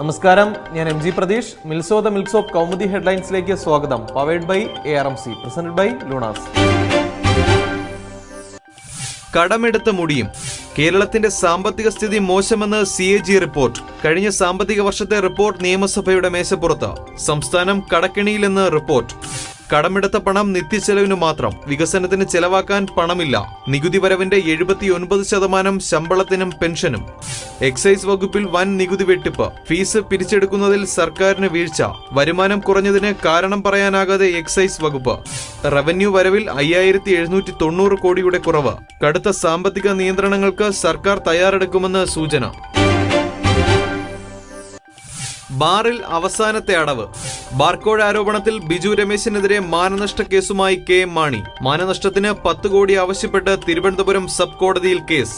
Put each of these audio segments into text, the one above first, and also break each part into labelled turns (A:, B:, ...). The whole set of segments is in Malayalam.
A: നമസ്കാരം. ഞാൻ M G Pratheesh. Mills the milks of Kaumudi ഹെഡ്ലൈൻസിലേക്ക് സ്വാഗതം. Powered by A R M C presented by Lunars
B: കടമെടുത്ത മുടിയും. കേരളത്തിന്റെ സാമ്പത്തിക സ്ഥിതി മോശമെന്ന് സി എ ജി റിപ്പോർട്ട്. കഴിഞ്ഞ സാമ്പത്തിക വർഷത്തെ റിപ്പോർട്ട് നിയമസഭയുടെ മേശപ്പുറത്ത്. സംസ്ഥാനം കടക്കിണിയിലെന്ന് റിപ്പോർട്ട്. കടമെടുത്ത പണം നിത്യച്ചെലവിന് മാത്രം. വികസനത്തിന് ചെലവാക്കാൻ പണമില്ല. നികുതി വരവിന്റെ എഴുപത്തിയൊൻപത് ശതമാനം ശമ്പളത്തിനും പെൻഷനും. എക്സൈസ് വകുപ്പിൽ വൻ നികുതി വെട്ടിപ്പ്. ഫീസ് പിരിച്ചെടുക്കുന്നതിൽ സർക്കാരിന് വീഴ്ച. വരുമാനം കുറഞ്ഞതിന് കാരണം പറയാനാകാതെ എക്സൈസ് വകുപ്പ്. റവന്യൂ വരവിൽ അയ്യായിരത്തി എഴുന്നൂറ്റി തൊണ്ണൂറ് കോടിയുടെ കുറവ്. കടുത്ത സാമ്പത്തിക നിയന്ത്രണങ്ങൾക്ക് സർക്കാർ തയ്യാറെടുക്കുമെന്ന് സൂചന. ബാറിൽ അവസാനത്തെ അടവ്. ബാർക്കോഴ ആരോപണത്തിൽ ബിജു രമേശിനെതിരെ മാനനഷ്ട കേസുമായി കെ എം മാണി. മാനനഷ്ടത്തിന് പത്ത് കോടി ആവശ്യപ്പെട്ട് തിരുവനന്തപുരം സബ് കോടതിയിൽ കേസ്.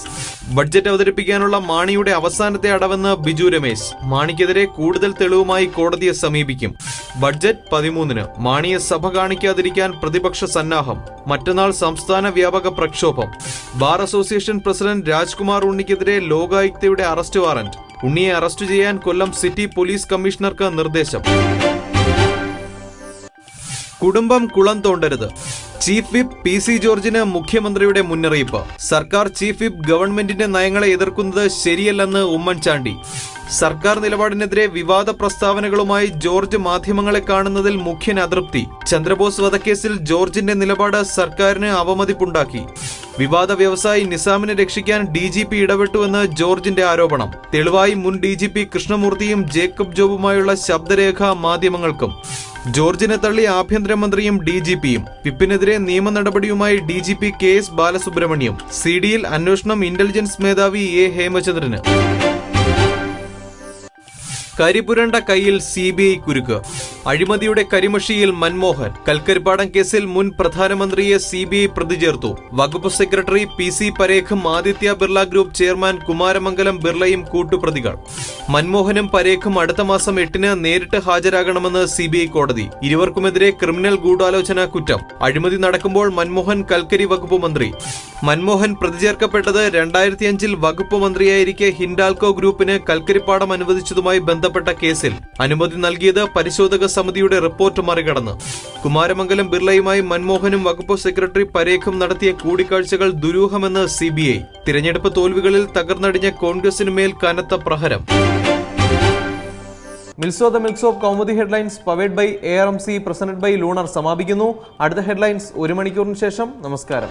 B: ബഡ്ജറ്റ് അവതരിപ്പിക്കാനുള്ള മാണിയുടെ അവസാനത്തെ അടവെന്ന് ബിജു രമേശ്. മാണിക്കെതിരെ കൂടുതൽ തെളിവുമായി കോടതിയെ സമീപിക്കും. ബഡ്ജറ്റ് പതിമൂന്നിന്. മാണിയെ സഭ കാണിക്കാതിരിക്കാൻ പ്രതിപക്ഷ സന്നാഹം. മറ്റന്നാൾ സംസ്ഥാന വ്യാപക പ്രക്ഷോഭം. ബാർ അസോസിയേഷൻ പ്രസിഡന്റ് രാജ്കുമാർ ഉണ്ണിക്കെതിരെ ലോകായുക്തയുടെ അറസ്റ്റ് വാറന്റ്. ഉണ്ണിയെ അറസ്റ്റ് ചെയ്യാൻ കൊല്ലം സിറ്റി പോലീസ് കമ്മീഷണർക്ക് നിർദ്ദേശം. കുടുംബം കുളം തോണ്ടരുത്. ചീഫ് വിപ്പ് പി സി ജോർജിന് മുഖ്യമന്ത്രിയുടെ മുന്നറിയിപ്പ്. സർക്കാർ ചീഫ് വിപ്പ് ഗവൺമെന്റിന്റെ നയങ്ങളെ എതിർക്കുന്നത് ശരിയല്ലെന്ന് ഉമ്മൻചാണ്ടി. സർക്കാർ നിലപാടിനെതിരെ വിവാദ പ്രസ്താവനകളുമായി ജോർജ് മാധ്യമങ്ങളെ കാണുന്നതിൽ മുഖ്യൻ അതൃപ്തി. ചന്ദ്രബോസ് വധക്കേസിൽ ജോർജിന്റെ നിലപാട് സർക്കാരിന് അവമതിപ്പുണ്ടാക്കി. വിവാദ വ്യവസായി നിസാമിനെ രക്ഷിക്കാൻ ഡി ജി പി ഇടപെട്ടുവെന്ന് ജോർജിന്റെ ആരോപണം. തെളിവായി മുൻ ഡി ജി പി കൃഷ്ണമൂർത്തിയും ജേക്കബ് ജോബുമായുള്ള ശബ്ദരേഖ മാധ്യമങ്ങൾക്കും. ജോർജിനെ തള്ളി ആഭ്യന്തരമന്ത്രിയും ഡി ജി പിയും. വിപ്പിനെതിരെ നിയമ നടപടിയുമായി D G P K S Balasubramaniam. C ഡിയിൽ അന്വേഷണം ഇന്റലിജൻസ് മേധാവി എ ഹേമചന്ദ്രന്. കരിപുരണ്ട കയ്യിൽ സി ബി ഐ കുരുക്ക്. അഴിമതിയുടെ കരിമഷിയിൽ മൻമോഹൻ. കൽക്കരിപ്പാടം കേസിൽ മുൻ പ്രധാനമന്ത്രിയെ സി ബി ഐ പ്രതി ചേർത്തു വകുപ്പ് സെക്രട്ടറി പി സി പരേഖും ആദിത്യ ബിർള ഗ്രൂപ്പ് ചെയർമാൻ കുമാരമംഗലം ബിർളയും കൂട്ടുപ്രതികൾ. മൻമോഹനും പരേഖും അടുത്ത മാസം എട്ടിന് നേരിട്ട് ഹാജരാകണമെന്ന് സി കോടതി. ഇരുവർക്കുമെതിരെ ക്രിമിനൽ ഗൂഢാലോചന കുറ്റം. അഴിമതി നടക്കുമ്പോൾ മൻമോഹൻ കൽക്കരി വകുപ്പ് മന്ത്രി. മൻമോഹൻ പ്രതിചേർക്കപ്പെട്ടത് രണ്ടായിരത്തി അഞ്ചിൽ വകുപ്പ് മന്ത്രിയായിരിക്കെ ഹിൻഡാൽകോ ഗ്രൂപ്പിന് കൽക്കരിപ്പാടം അനുവദിച്ചതുമായി ബന്ധപ്പെട്ട കേസിൽ. അനുമതി നൽകിയത് പരിശോധക സമിതിയുടെ റിപ്പോർട്ട് മറികടന്ന്. കുമാരമംഗലം ബിർളയുമായി മൻമോഹനും വകുപ്പ് സെക്രട്ടറി പരേഖും നടത്തിയ കൂടിക്കാഴ്ചകൾ ദുരൂഹമെന്ന് സി ബി ഐ തിരഞ്ഞെടുപ്പ് തോൽവികളിൽ തകർന്നടിഞ്ഞ കോൺഗ്രസിന് മേൽ കനത്ത പ്രഹരം.
A: മിൽസോ the മിൽക്സ് of Kaumudi headlines powered by A R M C presented by Lunar സമാപിക്കുന്നു. അടുത്ത ഹെഡ്ലൈൻസ് ഒരു മണിക്കൂറിന് ശേഷം. നമസ്കാരം.